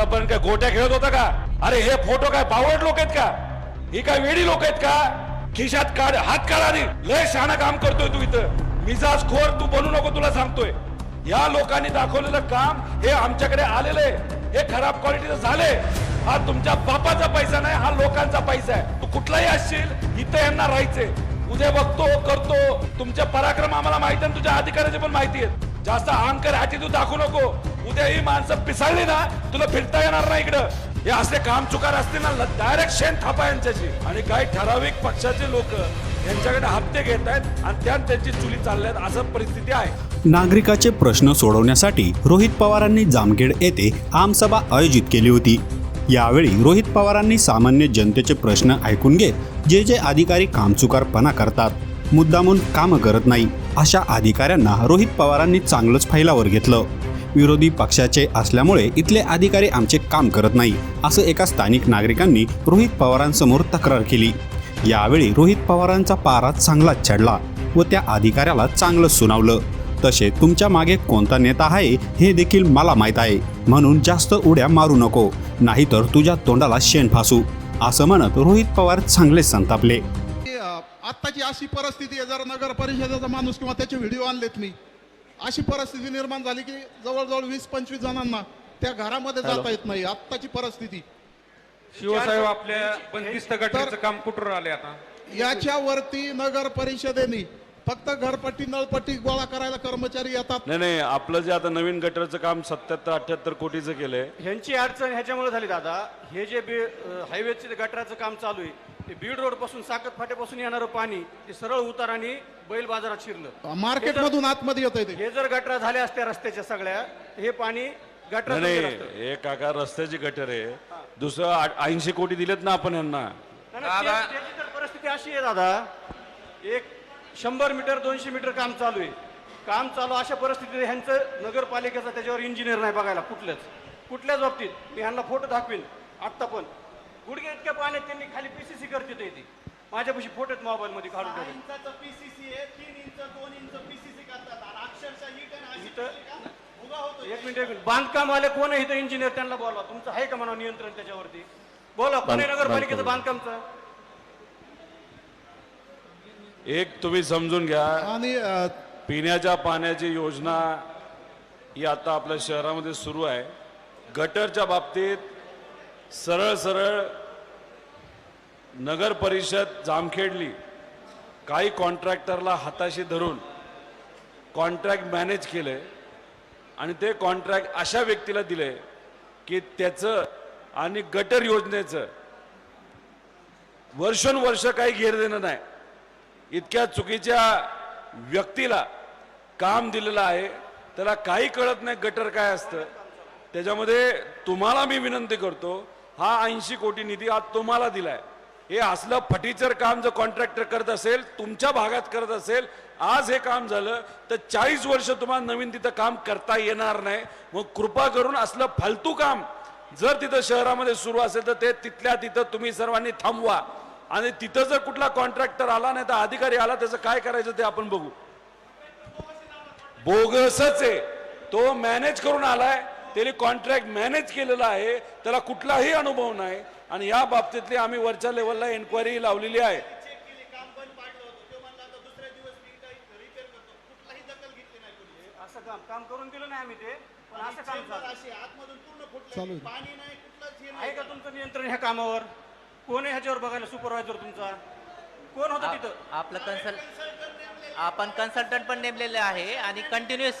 आतापर्यंत काय गोट्या खेळत होता का? अरे हे फोटो काय पावड लोक आहेत का? ही काय वेडी लोक आहेत का? खिशात काढ हात काढा लय शहाणा काम करतोय तू इथं. मिजाज खोर तू बनू नको तुला सांगतोय. या लोकांनी दाखवलेलं काम हे आमच्याकडे आलेलं आहे. हे खराब क्वालिटीचं झाले हा तुमच्या बापाचा पैसा नाही हा लोकांचा पैसा आहे. तू कुठलाही असशील इथं यांना राहायचंय. उद्या बघतो करतो. तुमच्या पराक्रम आम्हाला माहिती आहे तुझ्या अधिकाऱ्याची पण माहिती आहे जास्त अहंकार ह्याची तू दाखवू नको. उद्या ही माणसं पिसाळली ना तुला फिरता येणार नाही इकडं. हे असले काम चुकार असतील ना डायरेक्ट शेण थापा यांच्याशी. आणि काही ठराविक पक्षाचे लोक यांच्याकडे हप्ते घेत आहेत आणि त्यात त्यांची चुली चालल्यात असं परिस्थिती आहे. नागरिकाचे प्रश्न सोडवण्यासाठी रोहित पवारांनी जामखेड येथे आमसभा आयोजित केली होती. यावेळी रोहित पवारांनी सामान्य जनतेचे प्रश्न ऐकून घेत जे जे अधिकारी कामचुकारपणा करतात मुद्दामून कामं करत नाही अशा अधिकाऱ्यांना रोहित पवारांनी चांगलंच फैलावर घेतलं. विरोधी पक्षाचे असल्यामुळे इथले अधिकारी आमचे काम करत नाही असं एका स्थानिक नागरिकांनी रोहित पवारांसमोर तक्रार केली. यावेळी रोहित पवारांचा पारा चांगलाच चढला व त्या अधिकाऱ्याला चांगलं सुनावलं. तसे तुमच्या मागे कोणता नेता आहे हे देखील मला माहीत आहे म्हणून जास्त उड्या मारू नको नाहीतर तुझ्या तोंडाला शेण फासू असं म्हणत रोहित पवार चांगले संतापले. आत्ताची अशी परिस्थिती आहे जर नगर परिषदेचा माणूस किंवा त्याचे व्हिडिओ आणलेत मी अशी परिस्थिती निर्माण झाली की जवळजवळ वीस पंचवीस जणांना त्या घरामध्ये जाता येत नाही. आत्ताची परिस्थिती. शिवसाहेब आपल्या बंदिस्त गटाचं काम कुठून आले आता? याच्यावरती नगर परिषदेने फक्त घरपट्टी नळपट्टी गोळा करायला कर्मचारी येतात. नाही नाही आपलं जे आता नवीन गटरचं काम सत्याहत्तर अठ्याहत्तर कोटीचं केलंय. ह्यांची अडचण ह्याच्यामुळे झाली दादा. हे जे बी हायवेचे गटराचं काम चालू आहे ते बीड रोडपासून साकत फाट्यापासून येणारं पाणी ते सरळ उताराने बैल बाजारात शिरलं. मार्केटमधून आतमध्ये येत ते. हे जर गटरा झाल्या असत्या रस्त्याच्या सगळ्या हे पाणी गटरा नाही नाही हे काका रस्त्याची गटर आहे. दुसरं ऐंशी कोटी दिलेत ना आपण यांना. त्याची तर परिस्थिती अशी आहे दादा. एक शंभर मीटर दोनशे मीटर काम चालू आहे. काम चालू अशा परिस्थितीत ह्यांचं नगरपालिकेचा त्याच्यावर इंजिनियर नाही बघायला कुठल्याच कुठल्याच बाबतीत. मी ह्यांना फोटो दाखवीन. आत्ता पण. गुडघे इतक्या पाण्यात त्यांनी खाली पीसीसी करते ते ती माझ्यापाशी फोटो आहेत मोबाईल मध्ये काढून ठेवले इंचाचं पीसीसी आहे तीन इंच दोन इंच पीसीसी करतात. आणि अक्षरशः ही इथं उगा होतो एक मिनिट एक मिनिट. बांधकाम आले कोण आहे इथं? इंजिनियर त्यांना बोलवा. तुमचं आहे का म्हणा नियंत्रण त्याच्यावरती? बोला पुणे नगरपालिकेचं बांधकामचं. एक तुम्ही समजून घ्या. आणि अ, पिण्याच्या पाण्याची योजना ही आता आपल्या शहरामध्ये सुरू आहे. गटरच्या बाबतीत सरळ सरळ नगर परिषद जामखेडली काही कॉन्ट्रॅक्टरला हाताशी धरून कॉन्ट्रॅक्ट मॅनेज केले आणि ते कॉन्ट्रॅक्ट अशा व्यक्तीला दिले की त्याचं आणि गटर योजनेचं वर्षोनवर्ष काही घेर देणं नाही. इतक्या चुकीच्या व्यक्तीला काम दिलेलं आहे. त्याला काही कळत नाही गटर काय असतं. त्याच्यामध्ये तुम्हाला मी विनंती करतो हा ऐंशी कोटी निधी आज तुम्हाला दिलाय. हे असलं फटीचर काम जर कॉन्ट्रॅक्टर करत असेल तुमच्या भागात करत असेल आज हे काम झालं तर चाळीस वर्ष तुम्हाला नवीन तिथं काम करता येणार नाही. मग कृपा करून असलं फालतू काम जर तिथं शहरामध्ये सुरू असेल तर ते तिथल्या तिथं तुम्ही सर्वांनी थांबवा. आणि तिथं जर कुठला कॉन्ट्रॅक्टर आला नाही तर अधिकारी आला त्याचं काय करायचं ते आपण बघू. बोगसच आहे. तो मॅनेज करून आलाय त्याने कॉन्ट्रॅक्ट मॅनेज केलेला आहे त्याला कुठलाही अनुभव नाही. आणि या बाबतीतली आम्ही वरच्या लेवलला एन्क्वायरी लावलेली आहे. असं काम काम करून दिलं नाही आम्ही ते पण असं काम चालू आहे. आहे का तुमचं नियंत्रण ह्या कामावर? कोण आहे ह्याच्यावर बघायला सुपरवायझर तुमचा? कोण होता तिथं? आपलं कन्सल्ट आपण कन्सल्टंट पण नेमलेले आहे आणि कंटिन्युअस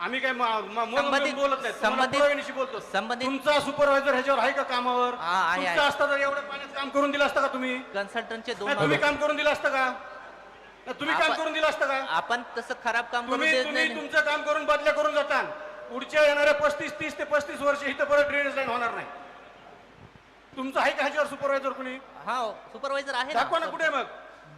आम्ही काय संबंधित- बोलत नाही. संबंधित- पुराव्यानिशी बोलतो. संबंधित- तुमचा सुपरवायझर ह्याच्यावर आहे का कामावर? हा, आहे, तुमचं आहे. असतं तर एवढ्या पाण्यात काम करून दिलं असतं का तुम्ही? कन्सल्टंटचे दोन नाही, तुम्ही काम करून दिलं असतं का? नाही, तुम्ही काम आपण- करून दिलं असतं का? आपण तसं खराब काम करू तुम्ही देत तुम्ही नाही. तुमचं काम करून बदल्या करून जाता पुढच्या येणाऱ्या पस्तीस तीस ते पस्तीस वर्ष इथं परत ड्रेनेज लाईन होणार नाही. तुमचं आहे का ह्याच्यावर सुपरवायझर कुणी? हा सुपरवायझर आहे दाखवा ना कुठे मग.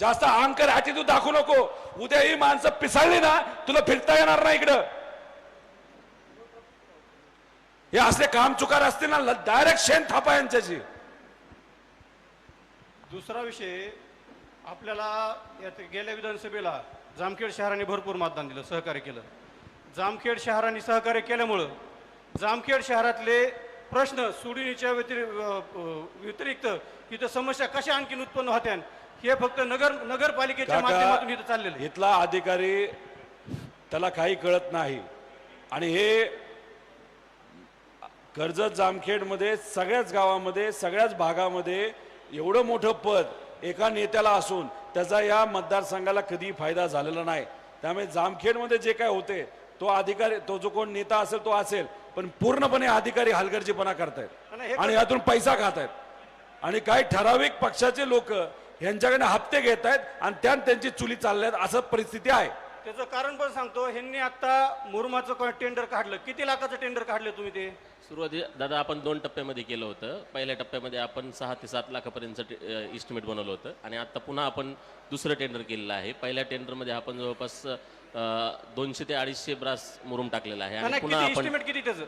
जास्त अहंकार ह्याची तू दाखवू नको. उद्या ही माणसं पिसाळली ना तुला फिरता येणार नाही इकडं. हे असले काम चुकार असतील ना डायरेक्ट शेण थापा यांच्याशी. दुसरा विषय आपल्याला यात गेल्या विधानसभेला जामखेड शहराने भरपूर मतदान दिलं सहकार्य केलं. जामखेड शहराने सहकार्य केल्यामुळं जामखेड शहरातले प्रश्न सोडवणीच्या व्यतिरिक्त व्यतिरिक्त इथं समस्या कशा आणखीन उत्पन्न होत्या हे फक्त नगर नगरपालिकेच्या माध्यमातून इथं चाललेलं आहे. इथला अधिकारी त्याला काही कळत नाही. आणि हे कर्जत जामखेडमध्ये सगळ्याच गावामध्ये सगळ्याच भागामध्ये एवढं मोठं पद एका नेत्याला असून त्याचा या मतदारसंघाला कधी फायदा झालेला नाही. त्यामुळे जामखेडमध्ये जे काय होते तो अधिकारी तो जो कोण नेता असेल तो असेल पण पूर्णपणे अधिकारी हलगर्जीपणा करतायत. आणि यातून पैसा खात आहेत आणि काही ठराविक पक्षाचे लोक यांच्याकडे हप्ते घेत आहेत आणि त्यात त्यांची चुली चालल्यात असं परिस्थिती आहे. त्याचं कारण पण सांगतो ह्यांनी आता मुरमाचं टेंडर काढलं. किती लाखाचं टेंडर काढलं तुम्ही ते? सुरुवाती दादा आपण दोन टप्प्यामध्ये केलं होतं. पहिल्या टप्प्यामध्ये आपण सहा ते सात लाखापर्यंतचं इस्टिमेट बनवलं होतं. आणि आता पुन्हा आपण दुसरं टेंडर केलेलं आहे. पहिल्या टेंडरमध्ये आपण जवळपास दोनशे ते अडीचशे ब्रास मुरुम टाकलेला आहे. आणि नाही, पुन्हा आपण एस्टिमेट किती त्याचं?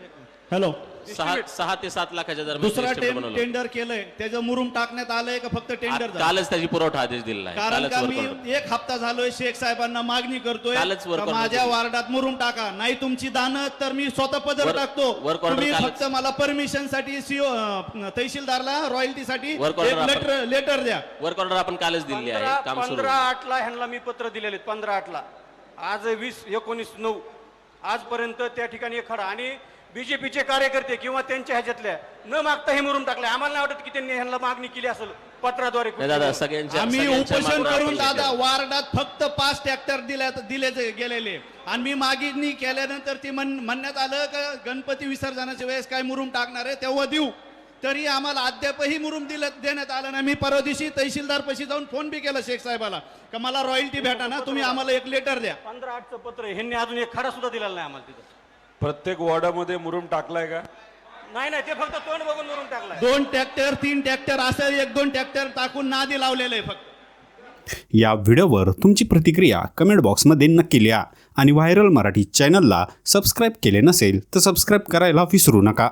हॅलो सहा सहा ते सात लाखाच्या दरम्यान दुसरा बनवलं. टेंडर केलंय. त्याचं मुरुम टाकण्यात आलंय का फक्त टेंडर कालच त्याची पुरवठा आदेश दिलेला आहे. कारण कालच का work मी. एक हप्ता झालोय शेख साहेबांना मागणी करतोय. कालच work का order माझ्या दिली. वार्डात मुरुम टाका. नाही तुमची दानं तर मी स्वतः पदर Work- टाकतो. work order तुम्ही कालच- फक्त मला परमिशनसाठी सीओ तहसीलदारला रॉयल्टी साठी Work order एक आपण- लेटर लेटर द्या. वर्क ऑर्डर आपण कालच दिलेली आहे. पंधरा काम सुरू. पंधरा आठला ह्यांना मी पत्र दिलेले पंधरा आठला. आज वीस एकोणीस नऊ आजपर्यंत त्या ठिकाणी एक खडा. आणि बीजेपीचे कार्यकर्ते किंवा त्यांच्या ह्याच्यातल्या न मागता हे मुरुम टाकले. आम्हाला नाही वाटत की त्यांनी ह्यांना मागणी केली असेल पत्राद्वारे. दादा सगळ्यांच्या आम्ही उपोषण करून दादा. वार्डात फक्त पाच ट्रॅक्टर दिल्या दिले जे- गेलेले. आणि मी मागणी केल्यानंतर ती म्हण म्हणण्यात आलं का गणपती विसर्जनाच्या वेळेस काय मुरुम टाकणार आहे तेव्हा देऊ. तरी आम्हाला अद्यापही मुरुम दिलं देण्यात आलं नाही. मी परवा दिवशी तहसीलदार पशी जाऊन फोन बी केला शेख साहेबाला. का मला रॉयल्टी भेटा ना तुम्ही आम्हाला एक लेटर द्या. पंधरा आठचं पत्र आहे. ह्यांनी अजून एक खडा सुद्धा दिलेला नाही आम्हाला तिथं. प्रत्येक वॉर्डामध्ये मुरुम टाकलाय का? नाही नाही ते फक्त तोंड बघून मुरुम टाकलाय. दोन ट्रॅक्टर तीन ट्रॅक्टर असं एक दोन ट्रॅक्टर टाकून नादी लावलेलं आहे फक्त. या व्हिडिओवर तुमची प्रतिक्रिया कमेंट बॉक्समध्ये नक्की लिहा आणि व्हायरल मराठी चॅनलला सबस्क्राईब केले नसेल तर सबस्क्राईब करायला विसरू नका.